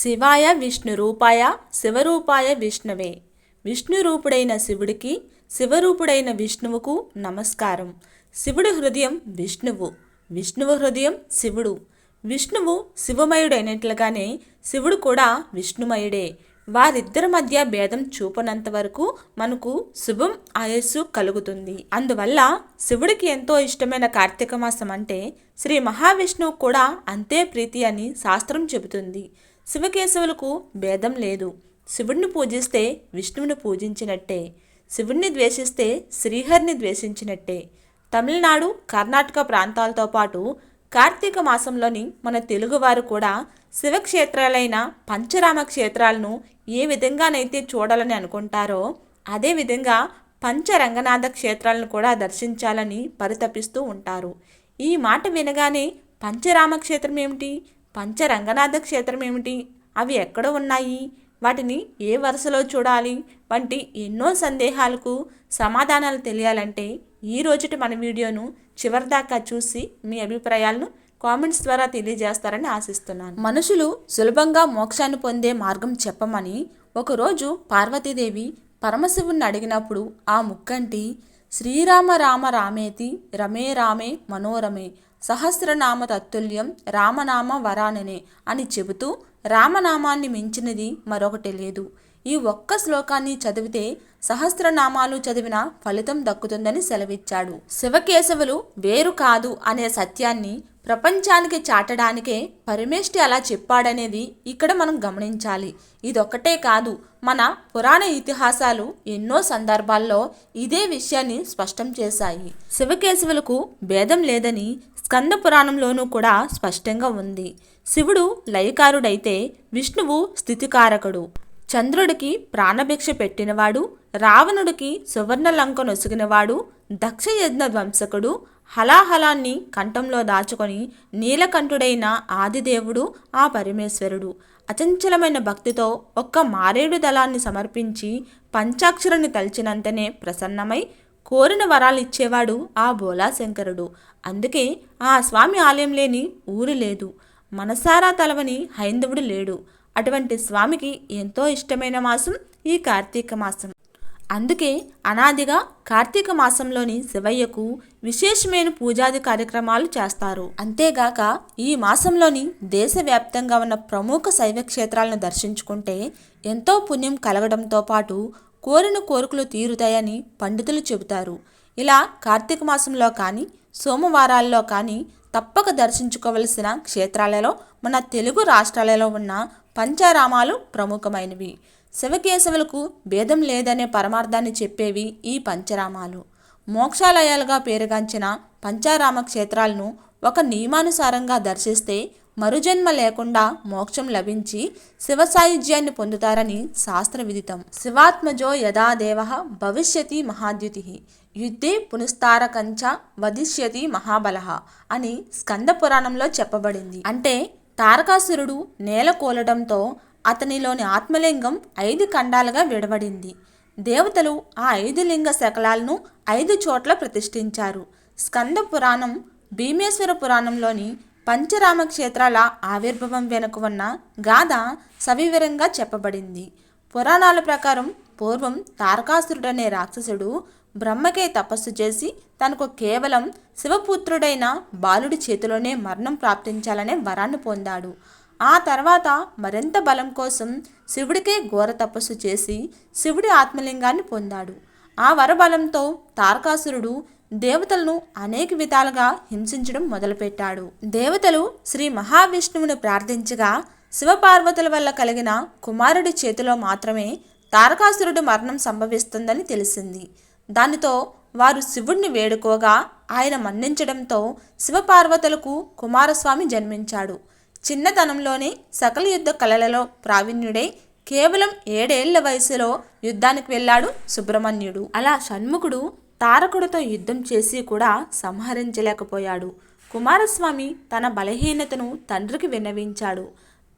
శివాయ విష్ణు రూపాయ శివరూపాయ విష్ణవే. విష్ణు రూపుడైన శివుడికి శివరూపుడైన విష్ణువుకు నమస్కారం. శివుడి హృదయం విష్ణువు విష్ణువు హృదయం శివుడు. విష్ణువు శివమయుడైనట్లుగానే శివుడు కూడా విష్ణుమయుడే. వారిద్దరి మధ్య భేదం చూపనంత వరకు మనకు శుభం ఆయస్సు కలుగుతుంది. అందువల్ల శివుడికి ఎంతో ఇష్టమైన కార్తీక మాసం అంటే శ్రీ మహావిష్ణువు కూడా అంతే ప్రీతి అని శాస్త్రం చెబుతుంది. శివకేశవులకు భేదం లేదు. శివుణ్ణి పూజిస్తే విష్ణువుని పూజించినట్టే. శివుణ్ణి ద్వేషిస్తే శ్రీహరిని ద్వేషించినట్టే. తమిళనాడు కర్ణాటక ప్రాంతాలతో పాటు కార్తీక మాసంలోని మన తెలుగువారు కూడా శివక్షేత్రాలైన పంచరామ క్షేత్రాలను ఏ విధంగానైతే చూడాలని అనుకుంటారో అదేవిధంగా పంచరంగనాథ క్షేత్రాలను కూడా దర్శించాలని పరితపిస్తూ ఉంటారు. ఈ మాట వినగానే పంచరామ క్షేత్రం ఏమిటి? పంచరంగనాథ క్షేత్రం ఏమిటి అవి ఎక్కడ ఉన్నాయి? వాటిని ఏ వరుసలో చూడాలి? వంటి ఎన్నో సందేహాలకు సమాధానాలు తెలియాలంటే ఈ రోజుటి మన వీడియోను చివరిదాకా చూసి మీ అభిప్రాయాలను కామెంట్స్ ద్వారా తెలియజేస్తారని ఆశిస్తున్నాను. మనుషులు సులభంగా మోక్షాన్ని పొందే మార్గం చెప్పమని ఒకరోజు పార్వతీదేవి పరమశివుణ్ణి అడిగినప్పుడు ఆ ముక్కంటి శ్రీరామ రామ రామేతి రమే రామే మనోరమే సహస్రనామ తత్తుల్యం రామనామ వరాననే అని చెబుతూ రామనామాన్ని మించినది మరొకటి లేదు. ఈ ఒక్క శ్లోకాన్ని చదివితే సహస్రనామాలు చదివిన ఫలితం దక్కుతుందని సెలవిచ్చాడు. శివకేశవులు వేరు కాదు అనే సత్యాన్ని ప్రపంచానికి చాటడానికే పరమేష్టి అలా చెప్పాడనేది ఇక్కడ మనం గమనించాలి. ఇదొక్కటే కాదు మన పురాణ ఇతిహాసాలు ఎన్నో సందర్భాల్లో ఇదే విషయాన్ని స్పష్టం చేశాయి. శివకేశవులకు భేదం లేదని స్కంద పురాణంలోనూ కూడా స్పష్టంగా ఉంది. శివుడు లయకారుడైతే విష్ణువు స్థితికారకుడు. చంద్రుడికి ప్రాణభిక్ష పెట్టినవాడు రావణుడికి సువర్ణలంక నొసిగినవాడు దక్షయజ్ఞ ధ్వంసకుడు హలాహలాన్ని కంఠంలో దాచుకొని నీలకంఠుడైన ఆదిదేవుడు ఆ పరమేశ్వరుడు. అచంచలమైన భక్తితో ఒక్క మారేడు దళాన్ని సమర్పించి పంచాక్షరుని తలిచినంతనే ప్రసన్నమై కోరిన వరాలు ఇచ్చేవాడు ఆ బోలాశంకరుడు. అందుకే ఆ స్వామి ఆలయం లేని ఊరు లేదు. మనసారా తలవని హైందవుడు లేడు. అటువంటి స్వామికి ఎంతో ఇష్టమైన మాసం ఈ కార్తీక మాసం. అందుకే అనాదిగా కార్తీక మాసంలోని శివయ్యకు విశేషమైన పూజాది కార్యక్రమాలు చేస్తారు. అంతేగాక ఈ మాసంలోని దేశవ్యాప్తంగా ఉన్న ప్రముఖ శైవ క్షేత్రాలను దర్శించుకుంటే ఎంతో పుణ్యం కలగడంతో పాటు కోరిన కోరికలు తీరుతాయని పండితులు చెబుతారు. ఇలా కార్తీక మాసంలో కానీ సోమవారాల్లో కానీ తప్పక దర్శించుకోవలసిన క్షేత్రాలలో మన తెలుగు రాష్ట్రాలలో ఉన్న పంచారామాలు ప్రముఖమైనవి. శివకేశవులకు భేదం లేదనే పరమార్థాన్ని చెప్పేవి ఈ పంచరామాలు. మోక్షాలయాలుగా పేరుగాంచిన పంచారామ క్షేత్రాలను ఒక నియమానుసారంగా దర్శిస్తే మరుజన్మ లేకుండా మోక్షం లభించి శివ సాయుధ్యాన్ని పొందుతారని శాస్త్ర విదితం శివాత్మజో యదా దేవ భవిష్యతి మహాద్యుతి. యుద్ధే పునస్తారకంచ వధిష్యతి మహాబల అని స్కంద పురాణంలో చెప్పబడింది. అంటే తారకాసురుడు నేల కూలడంతో అతనిలోని ఆత్మలింగం ఐదు ఖండాలుగా విడబడింది. దేవతలు ఆ ఐదు లింగ శకలాలను ఐదు చోట్ల ప్రతిష్ఠించారు. స్కంద పురాణం భీమేశ్వర పురాణంలోని పంచరామ క్షేత్రాల ఆవిర్భవం వెనుక ఉన్న గాథ సవివరంగా చెప్పబడింది. పురాణాల ప్రకారం పూర్వం తారకాసురుడనే రాక్షసుడు బ్రహ్మకే తపస్సు చేసి తనకు కేవలం శివపుత్రుడైన బాలుడి చేతిలోనే మరణం ప్రాప్తించాలనే వరాన్ని పొందాడు. ఆ తర్వాత మరింత బలం కోసం శివుడికే ఘోర తపస్సు చేసి శివుడి ఆత్మలింగాన్ని పొందాడు. ఆ వరబలంతో తారకాసురుడు దేవతలను అనేక విధాలుగా హింసించడం మొదలుపెట్టాడు. దేవతలు శ్రీ మహావిష్ణువుని ప్రార్థించగా శివపార్వతుల వల్ల కలిగిన కుమారుడి చేతిలో మాత్రమే తారకాసురుడు మరణం సంభవిస్తుందని తెలిసింది. దానితో వారు శివుణ్ణి వేడుకోగా ఆయన మన్నించడంతో శివపార్వతులకు కుమారస్వామి జన్మించాడు. చిన్నతనంలోనే సకల యుద్ధ కళలలో ప్రావీణ్యుడై. కేవలం ఏడేళ్ళ వయసులో యుద్ధానికి వెళ్ళాడు సుబ్రహ్మణ్యుడు. అలా షణ్ముఖుడు తారకుడితో యుద్ధం చేసి కూడా సంహరించలేకపోయాడు. కుమారస్వామి తన బలహీనతను తండ్రికి విన్నవించాడు.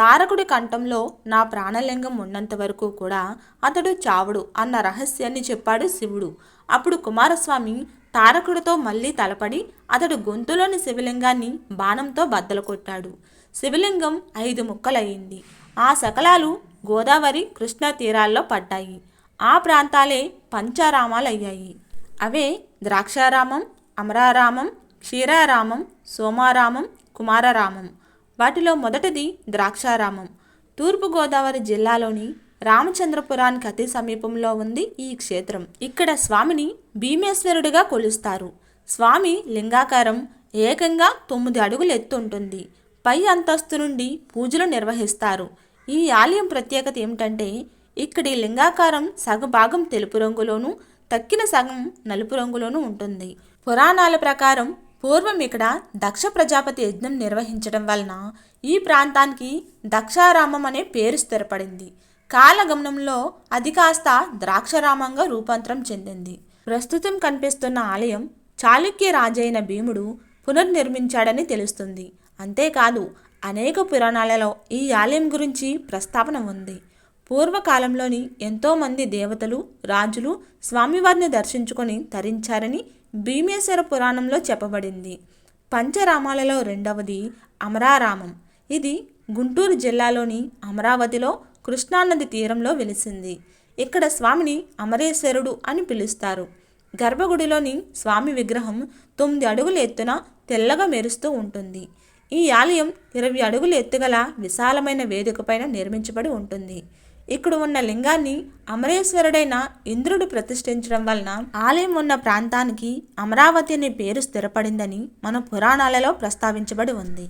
తారకుడి కంఠంలో నా ప్రాణలింగం ఉన్నంత వరకు కూడా అతడు చావుడు అన్న రహస్యాన్ని చెప్పాడు శివుడు. అప్పుడు కుమారస్వామి తారకుడితో మళ్ళీ తలపడి అతడు గొంతులోని శివలింగాన్ని బాణంతో బద్దలు కొట్టాడు. శివలింగం ఐదు ముక్కలయ్యింది. ఆ శకలాలు గోదావరి కృష్ణా తీరాల్లో పడ్డాయి. ఆ ప్రాంతాలే పంచారామాలయ్యాయి. అవే ద్రాక్షారామం అమరారామం క్షీరారామం సోమారామం కుమారరామం. వాటిలో మొదటిది ద్రాక్షారామం. తూర్పుగోదావరి జిల్లాలోని రామచంద్రపురానికి అతి సమీపంలో ఉంది ఈ క్షేత్రం. ఇక్కడ స్వామిని భీమేశ్వరుడిగా కొలుస్తారు. స్వామి లింగాకారం ఏకంగా తొమ్మిది అడుగులు ఎత్తుంటుంది పై అంతస్తు నుండి పూజలు నిర్వహిస్తారు. ఈ ఆలయం ప్రత్యేకత ఏమిటంటే ఇక్కడి లింగాకారం సగభాగం తెలుపు రంగులోను తక్కిన సగం నలుపు రంగులోనూ ఉంటుంది. పురాణాల ప్రకారం పూర్వం ఇక్కడ దక్ష ప్రజాపతి యజ్ఞం నిర్వహించడం వలన ఈ ప్రాంతానికి దక్షారామం అనే పేరు స్థిరపడింది. కాలగమనంలో అది కాస్త ద్రాక్షరామంగా రూపాంతరం చెందింది. ప్రస్తుతం కనిపిస్తున్న ఆలయం చాళుక్య రాజైన భీముడు పునర్నిర్మించాడని తెలుస్తుంది. అంతేకాదు అనేక పురాణాలలో ఈ ఆలయం గురించి ప్రస్తావన ఉంది. పూర్వకాలంలోని ఎంతోమంది దేవతలు రాజులు స్వామివారిని దర్శించుకొని తరించారని భీమేశ్వర పురాణంలో చెప్పబడింది. పంచరామాలలో రెండవది అమరారామం. ఇది గుంటూరు జిల్లాలోని అమరావతిలో కృష్ణానది తీరంలో వెలిసింది. ఇక్కడ స్వామిని అమరేశ్వరుడు అని పిలుస్తారు. గర్భగుడిలోని స్వామి విగ్రహం తొమ్మిది అడుగుల ఎత్తున తెల్లగా మెరుస్తూ ఉంటుంది. ఈ ఆలయం ఇరవై అడుగుల ఎత్తుగల విశాలమైన వేదికపైన నిర్మించబడి ఉంటుంది. ఇక్కడ ఉన్న లింగాన్ని అమరేశ్వరుడైన ఇంద్రుడు ప్రతిష్ఠించడం వలన ఆలయం ఉన్న ప్రాంతానికి అమరావతి అనే పేరు స్థిరపడిందని మన పురాణాలలో ప్రస్తావించబడి ఉంది.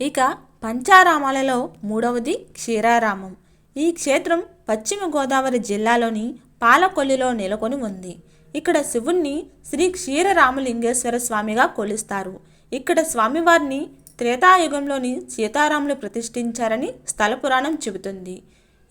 ఇక పంచారామాలలో మూడవది క్షీరారామం. ఈ క్షేత్రం పశ్చిమ గోదావరి జిల్లాలోని పాలకొల్లిలో నెలకొని ఉంది. ఇక్కడ శివుణ్ణి శ్రీ క్షీరరామలింగేశ్వర స్వామిగా కొలుస్తారు. ఇక్కడ స్వామివారిని త్రేతాయుగంలోని సీతారాములు ప్రతిష్ఠించారని స్థల పురాణం చెబుతుంది.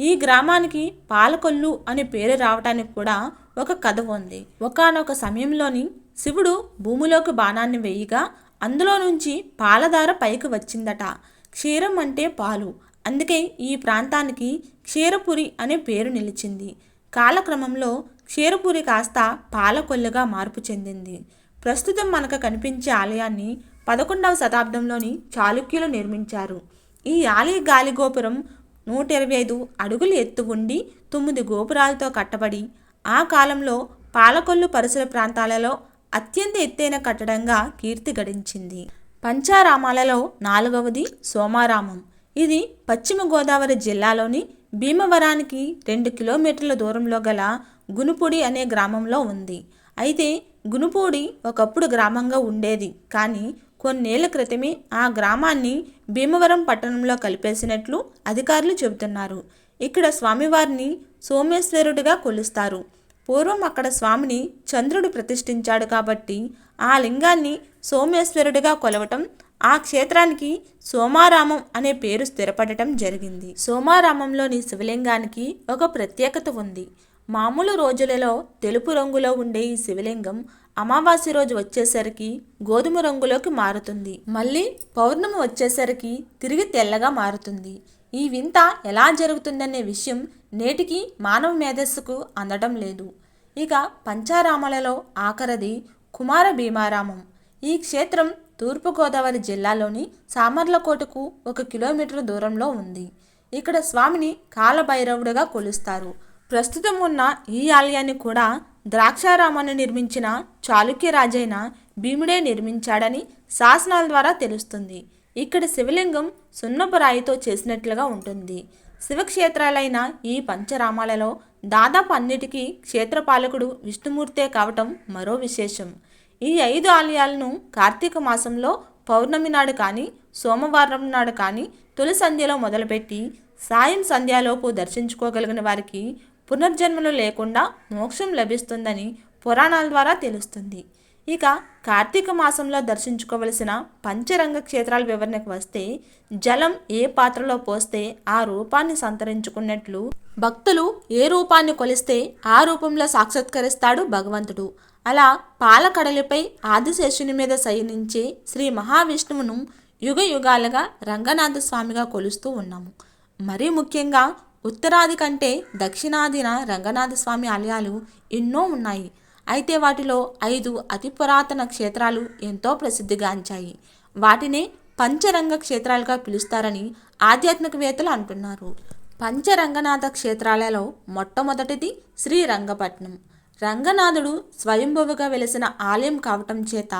ఈ గ్రామానికి పాలకొల్లు అనే పేరు రావటానికి కూడా ఒక కథ ఉంది. ఒకానొక సమయంలోని శివుడు భూమిలోకి బాణాన్ని వేయగా అందులో నుంచి పాలధార పైకి వచ్చిందట. క్షీరం అంటే పాలు. అందుకే ఈ ప్రాంతానికి క్షీరపురి అనే పేరు నిలిచింది. కాలక్రమంలో క్షీరపురి కాస్త పాలకొల్లుగా మార్పు చెందింది. ప్రస్తుతం మనకు కనిపించే ఆలయాన్ని పదకొండవ శతాబ్దంలోని చాళుక్యులు నిర్మించారు. ఈ ఆలయ గాలిగోపురం నూట ఇరవై ఐదు అడుగులు ఎత్తు ఉండి తొమ్మిది గోపురాలతో కట్టబడి ఆ కాలంలో పాలకొల్లు పరిసర ప్రాంతాలలో అత్యంత ఎత్తైన కట్టడంగా కీర్తి గడించింది. పంచారామాలలో నాలుగవది సోమారామం. ఇది పశ్చిమ గోదావరి జిల్లాలోని భీమవరానికి రెండు కిలోమీటర్ల దూరంలో గల గునుపూడి అనే గ్రామంలో ఉంది. అయితే గునుపూడి ఒకప్పుడు గ్రామంగా ఉండేది. కానీ కొన్నేళ్ళ క్రితమే ఆ గ్రామాన్ని భీమవరం పట్టణంలో కలిపేసినట్లు అధికారులు చెబుతున్నారు. ఇక్కడ స్వామివారిని సోమేశ్వరుడిగా కొలుస్తారు. పూర్వం అక్కడ స్వామిని చంద్రుడు ప్రతిష్ఠించాడు కాబట్టి ఆ లింగాన్ని సోమేశ్వరుడిగా కొలవటం ఆ క్షేత్రానికి సోమారామం అనే పేరు స్థిరపడటం జరిగింది. సోమారామంలోని శివలింగానికి ఒక ప్రత్యేకత ఉంది. మామూలు రోజులలో తెలుపు రంగులో ఉండే ఈ శివలింగం అమావాస్య రోజు వచ్చేసరికి గోధుమ రంగులోకి మారుతుంది. మళ్ళీ పౌర్ణమి వచ్చేసరికి తిరిగి తెల్లగా మారుతుంది. ఈ వింత ఎలా జరుగుతుందనే విషయం నేటికి మానవ మేధస్సుకు అందడం లేదు. ఇక పంచారామాలలో ఆఖరది కుమార భీమారామం. ఈ క్షేత్రం తూర్పుగోదావరి జిల్లాలోని సామర్లకోటకు ఒక కిలోమీటర్ దూరంలో ఉంది. ఇక్కడ స్వామిని కాలభైరవుడిగా కొలుస్తారు. ప్రస్తుతం ఉన్న ఈ ఆలయాన్ని కూడా ద్రాక్షారామాన్ని నిర్మించిన చాళుక్య రాజైన భీముడే నిర్మించాడని శాసనాల ద్వారా తెలుస్తుంది. ఇక్కడ శివలింగం సున్నపు రాయితో చేసినట్లుగా ఉంటుంది. శివక్షేత్రాలైన ఈ పంచరామాలలో దాదాపు అన్నిటికీ క్షేత్రపాలకుడు విష్ణుమూర్తే కావటం మరో విశేషం. ఈ ఐదు ఆలయాలను కార్తీక మాసంలో పౌర్ణమి నాడు కానీ సోమవారం నాడు కానీ తొలి సంధ్యలో మొదలుపెట్టి సాయం సంధ్యాలోపు దర్శించుకోగలిగిన వారికి పునర్జన్మలు లేకుండా మోక్షం లభిస్తుందని పురాణాల ద్వారా తెలుస్తుంది. ఇక కార్తీక మాసంలో దర్శించుకోవలసిన పంచరంగ క్షేత్రాల వివరణకు వస్తే జలం ఏ పాత్రలో పోస్తే ఆ రూపాన్ని సంతరించుకున్నట్లు భక్తులు ఏ రూపాన్ని కొలిస్తే ఆ రూపంలో సాక్షాత్కరిస్తాడు భగవంతుడు. అలా పాలకడలిపై ఆదిశేషుని మీద శయనించే శ్రీ మహావిష్ణువును యుగ యుగాలుగా రంగనాథ స్వామిగా కొలుస్తూ ఉన్నాము. మరీ ముఖ్యంగా ఉత్తరాది కంటే దక్షిణాదిన రంగనాథ స్వామి ఆలయాలు ఎన్నో ఉన్నాయి. అయితే వాటిలో ఐదు అతి పురాతన క్షేత్రాలు ఎంతో ప్రసిద్ధిగాంచాయి. వాటినే పంచరంగ క్షేత్రాలుగా పిలుస్తారని ఆధ్యాత్మికవేత్తలు అంటున్నారు. పంచరంగనాథ క్షేత్రాలలో మొట్టమొదటిది శ్రీరంగపట్నం రంగనాథుడు స్వయంభువుగా వెలిసిన ఆలయం కావటం చేత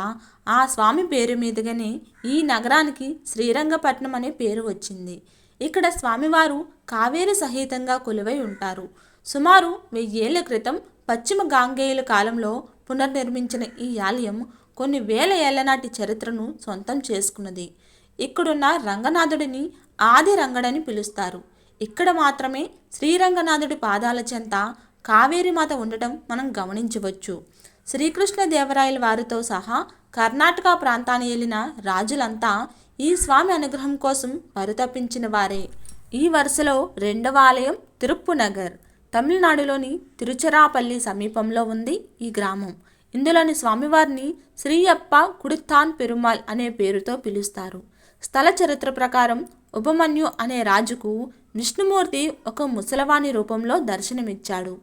ఆ స్వామి పేరు మీదుగానే ఈ నగరానికి శ్రీరంగపట్నం అనే పేరు వచ్చింది. ఇక్కడ స్వామివారు కావేరి సహితంగా కొలువై ఉంటారు. సుమారు వెయ్యేళ్ళ క్రితం పశ్చిమ గాంగేయుల కాలంలో పునర్నిర్మించిన ఈ ఆలయం కొన్ని వేల ఏళ్ళ నాటి చరిత్రను సొంతం చేసుకున్నది. ఇక్కడున్న రంగనాథుడిని ఆది రంగడని పిలుస్తారు. ఇక్కడ మాత్రమే శ్రీరంగనాథుడి పాదాల చెంత కావేరి మాత ఉండటం మనం గమనించవచ్చు. శ్రీకృష్ణదేవరాయల వారితో సహా కర్ణాటక ప్రాంతాన్ని వెళ్ళిన రాజులంతా ఈ స్వామి అనుగ్రహం కోసం పరితపించిన వారే. ఈ వరుసలో రెండవ ఆలయం తిరుప్పునగర్. తమిళనాడులోని తిరుచిరాపల్లి సమీపంలో ఉంది ఈ గ్రామం. ఇందులోని స్వామివారిని శ్రీయప్ప కుడితాన్ పెరుమాల్ అనే పేరుతో పిలుస్తారు. స్థల చరిత్ర ప్రకారం ఉపమన్యు అనే రాజుకు విష్ణుమూర్తి ఒక ముసలవాణి రూపంలో దర్శనమిచ్చాడు.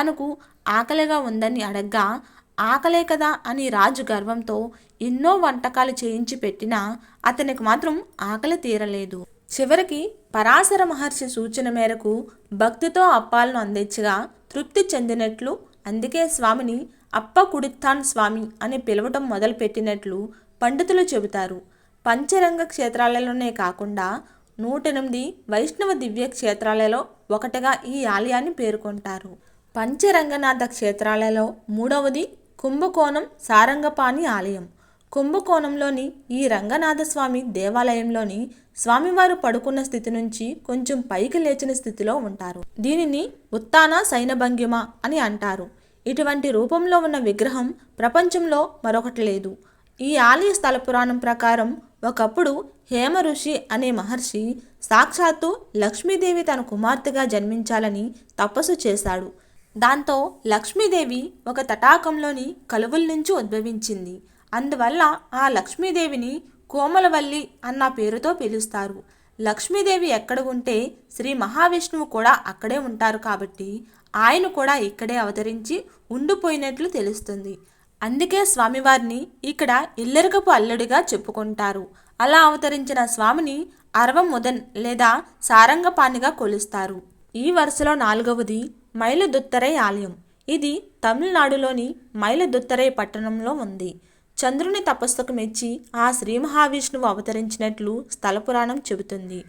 తనకు ఆకలిగా ఉందని అడగ్గా ఆకలే కదా అని రాజు గర్వంతో ఎన్నో వంటకాలు చేయించి పెట్టినా అతనికి మాత్రం ఆకలి తీరలేదు. చివరికి పరాశర మహర్షి సూచన మేరకు భక్తితో అప్పాలను అందించగా తృప్తి చెందినట్లు అందుకే స్వామిని అప్ప కుడిత్తాన్ స్వామి అని పిలవటం మొదలుపెట్టినట్లు పండితులు చెబుతారు. పంచరంగ క్షేత్రాలలోనే కాకుండా నూట ఎనిమిది వైష్ణవ దివ్య క్షేత్రాలలో ఒకటిగా ఈ ఆలయాన్ని పేర్కొంటారు. పంచరంగనాథ క్షేత్రాలలో మూడవది కుంభకోణం సారంగపాణి ఆలయం. కుంభకోణంలోని ఈ రంగనాథస్వామి దేవాలయంలోని స్వామివారు పడుకున్న స్థితి నుంచి కొంచెం పైకి లేచిన స్థితిలో ఉంటారు. దీనిని ఉత్తాన సైనభంగిమ అని అంటారు. ఇటువంటి రూపంలో ఉన్న విగ్రహం ప్రపంచంలో మరొకటి లేదు. ఈ ఆలయ స్థల పురాణం ప్రకారం ఒకప్పుడు హేమ ఋషి అనే మహర్షి సాక్షాత్తు లక్ష్మీదేవి తన కుమార్తెగా జన్మించాలని తపస్సు చేశాడు. దాంతో లక్ష్మీదేవి ఒక తటాకంలోని కలువుల నుంచి ఉద్భవించింది. అందువల్ల ఆ లక్ష్మీదేవిని కోమలవల్లి అన్న పేరుతో పిలుస్తారు. లక్ష్మీదేవి ఎక్కడ ఉంటే శ్రీ మహావిష్ణువు కూడా అక్కడే ఉంటారు కాబట్టి ఆయన కూడా ఇక్కడే అవతరించి ఉండిపోయినట్లు తెలుస్తుంది. అందుకే స్వామివారిని ఇక్కడ ఇల్లరికపు అల్లుడిగా చెప్పుకుంటారు. అలా అవతరించిన స్వామిని అరవముదన్ లేదా సారంగపాణిగా కొలుస్తారు. ఈ వరుసలో నాలుగవది మైలదుత్తరై ఆలయం. ఇది తమిళనాడులోని మైలదుత్తరై పట్టణంలో ఉంది. చంద్రుని తపస్సుకు మెచ్చి ఆ శ్రీ మహావిష్ణువు అవతరించినట్లు స్థల పురాణం చెబుతుంది.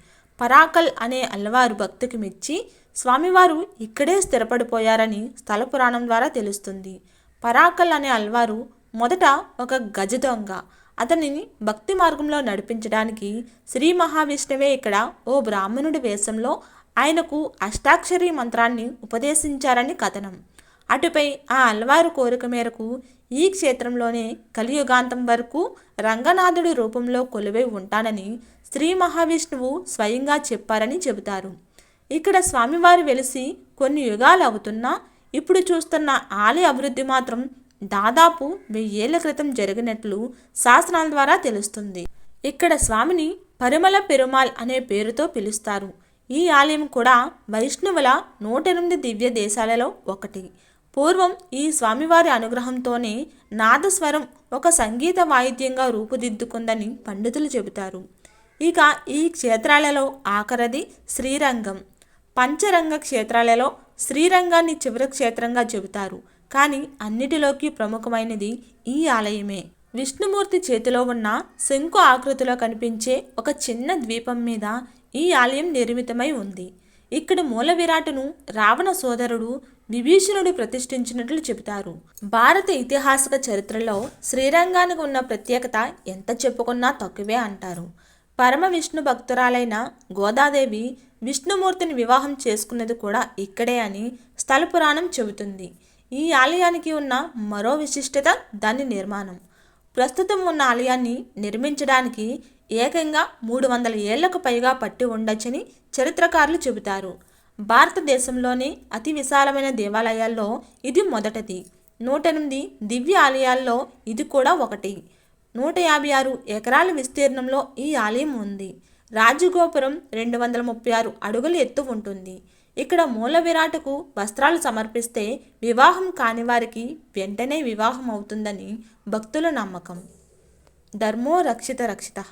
పరాకల్ అనే అల్లవారు భక్తికి మెచ్చి స్వామివారు ఇక్కడే స్థిరపడిపోయారని స్థల పురాణం ద్వారా తెలుస్తుంది. పరాకల్ అనే అల్వారు మొదట ఒక గజ దొంగ. అతనిని భక్తి మార్గంలో నడిపించడానికి శ్రీ మహావిష్ణువే ఇక్కడ ఓ బ్రాహ్మణుడి వేషంలో ఆయనకు అష్టాక్షరి మంత్రాన్ని ఉపదేశించారని కథనం. అటుపై ఆ అల్వారు కోరిక మేరకు ఈ క్షేత్రంలోనే కలియుగాంతం వరకు రంగనాథుడి రూపంలో కొలువై ఉంటానని శ్రీ మహావిష్ణువు స్వయంగా చెప్పారని చెబుతారు. ఇక్కడ స్వామివారు వెలిసి కొన్ని యుగాలు అవుతున్నా ఇప్పుడు చూస్తున్న ఆలయ అభివృద్ధి మాత్రం దాదాపు వెయ్యేళ్ళ క్రితం జరిగినట్లు శాసనాల ద్వారా తెలుస్తుంది. ఇక్కడ స్వామిని పరిమళ పెరుమాల్ అనే పేరుతో పిలుస్తారు. ఈ ఆలయం కూడా వైష్ణవుల నూట ఎనిమిది దివ్య దేశాలలో ఒకటి. పూర్వం ఈ స్వామివారి అనుగ్రహంతోనే నాదస్వరం ఒక సంగీత వాయిద్యంగా రూపుదిద్దుకుందని పండితులు చెబుతారు. ఇక ఈ క్షేత్రాలలో ఆఖరది శ్రీరంగం. పంచరంగ క్షేత్రాలలో శ్రీరంగాన్ని చివరి క్షేత్రంగా చెబుతారు. కానీ అన్నిటిలోకి ప్రముఖమైనది ఈ ఆలయమే. విష్ణుమూర్తి చేతిలో ఉన్న శంకు ఆకృతిలో కనిపించే ఒక చిన్న ద్వీపం మీద ఈ ఆలయం నిర్మితమై ఉంది. ఇక్కడ మూల విరాటును రావణ సోదరుడు విభీషణుడు ప్రతిష్ఠించినట్లు చెబుతారు. భారత ఇతిహాసక చరిత్రలో శ్రీరంగానికి ఉన్న ప్రత్యేకత ఎంత చెప్పుకున్నా తక్కువే అంటారు. పరమ విష్ణు భక్తురాలైన గోదాదేవి విష్ణుమూర్తిని వివాహం చేసుకున్నది కూడా ఇక్కడే అని స్థల పురాణం చెబుతుంది. ఈ ఆలయానికి ఉన్న మరో విశిష్టత దాని నిర్మాణం. ప్రస్తుతం ఉన్న ఆలయాన్ని నిర్మించడానికి ఏకంగా మూడు వందల ఏళ్ళకు పైగా పట్టి ఉండొచ్చని చరిత్రకారులు చెబుతారు. భారతదేశంలోనే అతి విశాలమైన దేవాలయాల్లో ఇది మొదటిది. నూట ఎనిమిది దివ్య ఆలయాల్లో ఇది కూడా ఒకటి. నూట యాభై ఆరు ఎకరాల విస్తీర్ణంలో ఈ ఆలయం ఉంది. రాజగోపురం రెండు వందల ముప్పై ఆరు అడుగులు ఎత్తు ఉంటుంది. ఇక్కడ మూల విరాటకు వస్త్రాలు సమర్పిస్తే వివాహం కాని వారికి వెంటనే వివాహం అవుతుందని భక్తుల నమ్మకం. ధర్మో రక్షిత రక్షిత.